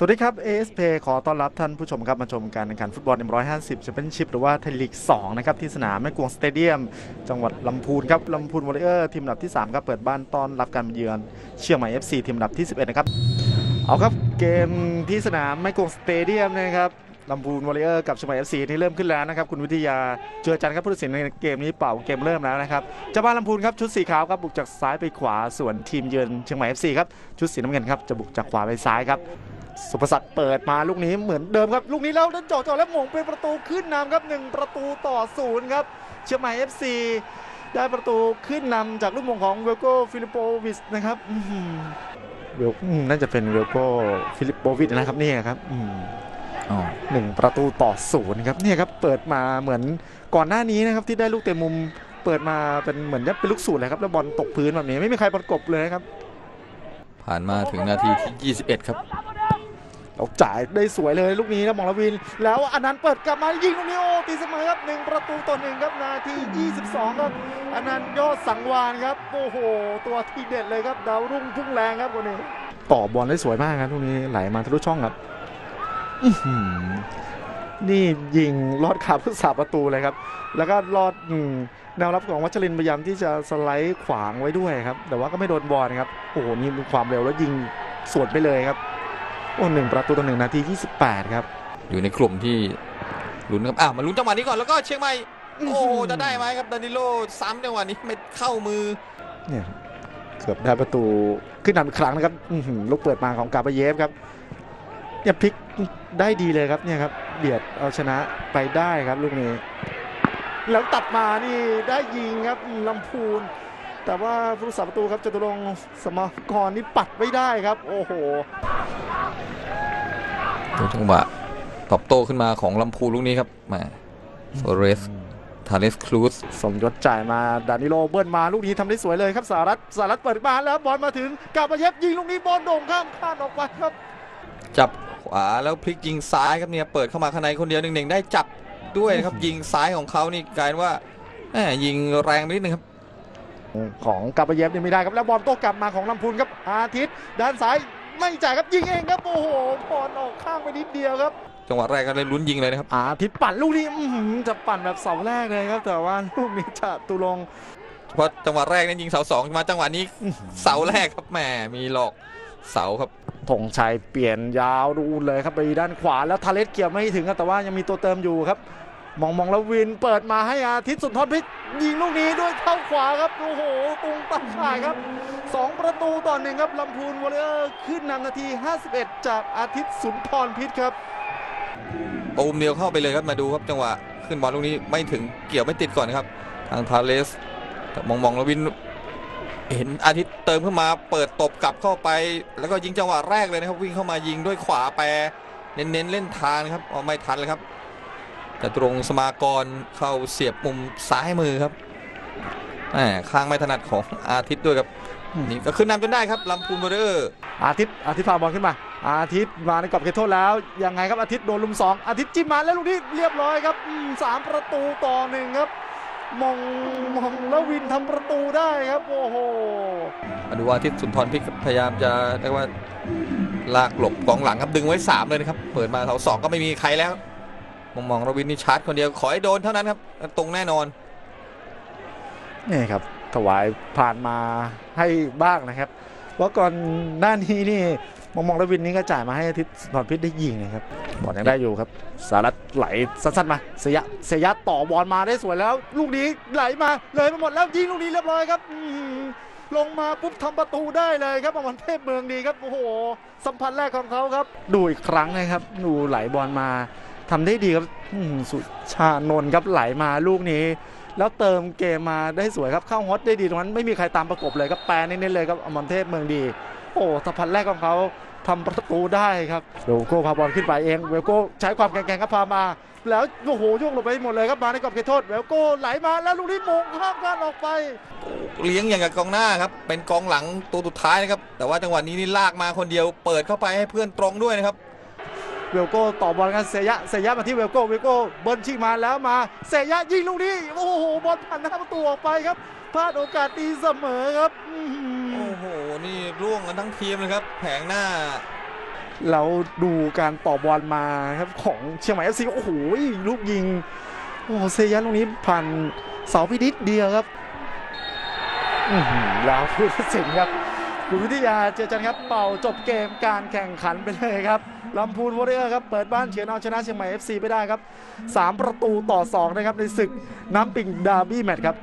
สวัสดีครับ ASP ขอต้อนรับท่านผู้ชมครับมาชมการแข่งขันฟุตบอล M150 แชมเปี้ยนชิพหรือว่าไทยลีก 2 นะครับ ที่สนามแม่กวงสเตเดียม จังหวัดลำพูนครับลำพูนวอริเออร์ทีมอันดับที่ 3 ครับ เปิดบ้านต้อนรับการเยือนเชียงใหม่ FC ทีมอันดับที่ 11 นะครับ เอาครับเกมที่สนามแม่กวงสเตเดียมนะครับลำพูนวอริเออร์กับเชียงใหม่ FC นี่เริ่มขึ้นแล้วนะครับคุณวิทยาเจอจันทร์ครับผู้ตัดสินในเกมนี้เป่าเกมเริ่มแล้วนะครับเจ้าบ้านลำพูนครับชุดสีขาวครับบุกจากซ้ายไปขวาส่วนทีมเยือนเชียงใหม่ FC ครับชุดสีน้ำเงินครับจะบุกจากขวาไปซ้ายครับ สุภศักดิ์เปิดมาลูกนี้เหมือนเดิมครับ ลูกนี้แล้วเดินจ่อจ่อแล้วหม่งเป็นประตูขึ้นนำครับหนึ่งประตูต่อศูนย์ครับ เชียงใหม่ FC ได้ประตูขึ้นนำจากลูกมงของเวลโกฟิลิปโปวิชนะครับเวลน่าจะเป็นเวลโกฟิลิปโปวิชนะครับนี่ครับหนึ่งประตูต่อศูนย์ครับนี่ครับเปิดมาเหมือนก่อนหน้านี้นะครับที่ได้ลูกเตะมุมเปิดมาเป็นเหมือนจะเป็นลูกสูตรเลยครับแล้วบอลตกพื้นแบบนี้ไม่มีใครประกบเลยครับ ผ่านมาถึงนาทีที่ 21 ครับ เราจ่ายได้สวยเลยลูกนี้นะมองลวิน แล้วอันนั้นต์เปิดกลับมายิงลูกนี้โอ้ตีเสมอครับหนึ่งประตูต่อหนึ่งครับนาที 22 ครับอันนั้นต์ยอดสังวานครับโอ้โห ตัวที่เด็ดเลยครับดาวรุ่งพุ่งแรงครับคนนี้ต่อบอลได้สวยมากครับลูกนี้ไหลมาทะลุช่องครับนี่ยิงลอดขาผู้สาประตูเลยครับ แล้วก็ลอดอแนวรับของวัชรินพยายามที่จะสไลด์ขวางไว้ด้วยครับ แต่ว่าก็ไม่โดนบอลครับโอ้โหนี่ความเร็วแล้วยิงสวนไปเลยครับ โอ้หนึ่งประตูต่อหนึ่งนาที 28 ครับ อยู่ในกลุ่มที่ลุ้นครับอะมาลุ้นจังหวะนี้ก่อนแล้วก็เชียงใหม่โอ้โหจะได้ไหมครับดานิโลซ้ำจังหวะนี้ไม่เข้ามือเนี่ยเกือบได้ประตูขึ้นนำอีกครั้งนะครับอื้อหือลูกเปิดมาของกาบาเยฟครับเนี่ยพลิกได้ดีเลยครับเนี่ยครับเบียดเอาชนะไปได้ครับลูกนี้ แล้วตัดมานี่ได้ยิงครับลำพูน แต่ว่าผู้รักษาประตูครับจตุรงค์สมกรนี่ปัดไม่ได้ครับ โอ้โหดูจังหวะตอบโต้ขึ้นมาของลำพูนลูกนี้ครับแหมาโซเรสทาเลสครูสสมยศจ่ายมาดานิโลเบิ้ลมาลูกนี้ทำได้สวยเลยครับสารัตสารัตเปิดมาแล้วบอลมาถึงกาบาเยฟยิงลูกนี้บอลโด่งข้ามคานออกไปครับ จับขวาแล้วพลิกยิงซ้ายครับเนี่ยเปิดเข้ามาข้างในคนเดียวหนึ่งๆได้จับด้วยนะครับยิงซ้ายของเขานี่กลายเป็นว่าแหมยิงแรงไปนิดนึงครับ ของกาบาเยฟนี่ไม่ได้ครับแล้วบอลโต้กลับมาของลำพูนครับอาทิตย์ด้านซ้ายไม่จ่ายครับยิงเองครับโอ้โหบอลออกข้างไปนิดเดียวครับจังหวะแรกก็เลยลุ้นยิงเลยนะครับอาทิตย์ปั่นลูกนี้อื้อหือจะปั่นแบบเสาแรกเลยครับ แต่ว่าลูกนี้จะตุลงเพราะจังหวะแรกนั้นยิงเสาสองมาจังหวะนี้เสาแรกครับแหมมีหลอกเสาครับธงชัยเปลี่ยนยาวดูเลยครับไปด้านขวาแล้วทาเลสเกี่ยวไม่ถึงครับแต่ว่ายังมีตัวเติมอยู่ครับ มองมองแล้ววินเปิดมาให้อาทิตย์สุนทรพิษยิงลูกนี้ด้วยเท้าขวาครับโอ้โหตุงตั้งข่ายครับสองประตูต่อหนึ่งครับลำพูนวอลเลอร์ขึ้นนำนาที 51 จากอาทิตย์สุนทรพิษครับตูมเดียวเข้าไปเลยครับมาดูครับจังหวะขึ้นบอลลูกนี้ไม่ถึงเกี่ยวไม่ติดก่อนนครับ ทางทาเลสมองมองแล้ววินเห็นอาทิตย์เติมขึ้นมาเปิดตบกลับเข้าไป แล้วก็ยิงจังหวะแรกเลยนะครับ วิ่งเข้ามายิงด้วยขวาแปรเน้นๆเล่นทางนะครับเอาไม่ทันเลยครับ แต่ตรงสมากรเข้าเสียบมุมซ้ายมือครับแหมข้างไม่ถนัดของอาทิตย์ด้วยครับนี่ก็ขึ้นนำจนได้ครับลำพูนเบอร์เรอร์อาทิตย์อาทิตย์พาบอลขึ้นมา อาทิตย์มาในกรอบเขตโทษแล้วยังไงครับอาทิตย์โดนลุมสองอาทิตย์จิ้มมาแล้วลูกนี้เรียบร้อยครับอืมสามประตูต่อหนึ่งครับมองมองแล้ววินทำประตูได้ครับโอ้โหมาดูว่าอาทิตย์สุนทรพิกพยายามจะเรียกว่าลากหลบกองหลังครับดึงไว้สามเลยนะครับเปิดมาเสาสองก็ไม่มีใครแล้ว มองมองรวินนี่ชาร์จคนเดียวขอให้โดนเท่านั้นครับ ตรงแน่นอนนี่ครับถวายผ่านมาให้บ้างนะครับเพราะก่อนหน้านี้นี่มองมองแล้ววินนี่ก็จ่ายมาให้อาทิตย์สอนพิษได้ยิงนะครับบอลยังได้อยู่ครับสารัตไหลสั้นๆมาเสียเสียต่อบอลมาได้สวยแล้ว ลูกนี้ไหลมาเลยมาหมดแล้วยิงลูกนี้เรียบร้อยครับลงมาปุ๊บทำประตูได้เลยครับอมรเทพเมืองดีครับโอ้โหสัมพันธ์แรกของเขาครับ ดูอีกครั้งนะครับดูไหลบอลมา ทำได้ดีครับสุชานนท์ครับไหลมาลูกนี้ แล้วเติมเกมมาได้สวยครับเข้าฮอตได้ดีตรงนั้นไม่มีใครตามประกบเลยครับแปรเน้นๆเลยครับอมรเทพเมืองดี โอ้สัมพันแรกของเขาทำประตูได้ครับเวลโก้พาบอลขึ้นไปเองเวลโก้ใช้ความแข็งแกร่งครับพามา แล้วโอ้โหโยกลงไปหมดเลยครับมาในกรอบเขตโทษเวลโก้ไหลมาแล้วลูกนี้มงข้ามกันออกไปเลี้ยงอย่างกับกองหน้าครับเป็นกองหลังตัวสุดท้ายนะครับแต่ว่าจังหวะนี้นี่ลากมาคนเดียวเปิดเข้าไปให้เพื่อนตรงด้วยนะครับ เวลโก้ต่อบอลกันเซยะเซยะมาที่เวลโก้เวลโก้เบิร์นชิงมาแล้วมาเซยะยิงลูกนี้โอ้โหบอลผ่านหน้าประตูออกไปครับพลาดโอกาสตีเสมอครับอื้อหือโอ้โหนี่ร่วงกันทั้งทีมเลยครับ แผงหน้าแล้วดูการต่อบอลมาครับของเชียงใหม่เอฟซีโอ้โหลูกยิงโอ้โหเซยันลูกนี้ผ่านเสาพินิดเดียวครับอื้อหือแล้วผู้ตัดสินครับ คุณวิทยาเจอจันครับเป่าจบเกมการแข่งขันไปเลยครับลำพูนวอริเออร์ครับเปิดบ้านเฉือนเอาชนะเชียงใหม่ FC ไปได้ครับ 3 ประตูต่อ 2 นะครับในศึกน้ำปิงดาร์บี้แมตช์ครับ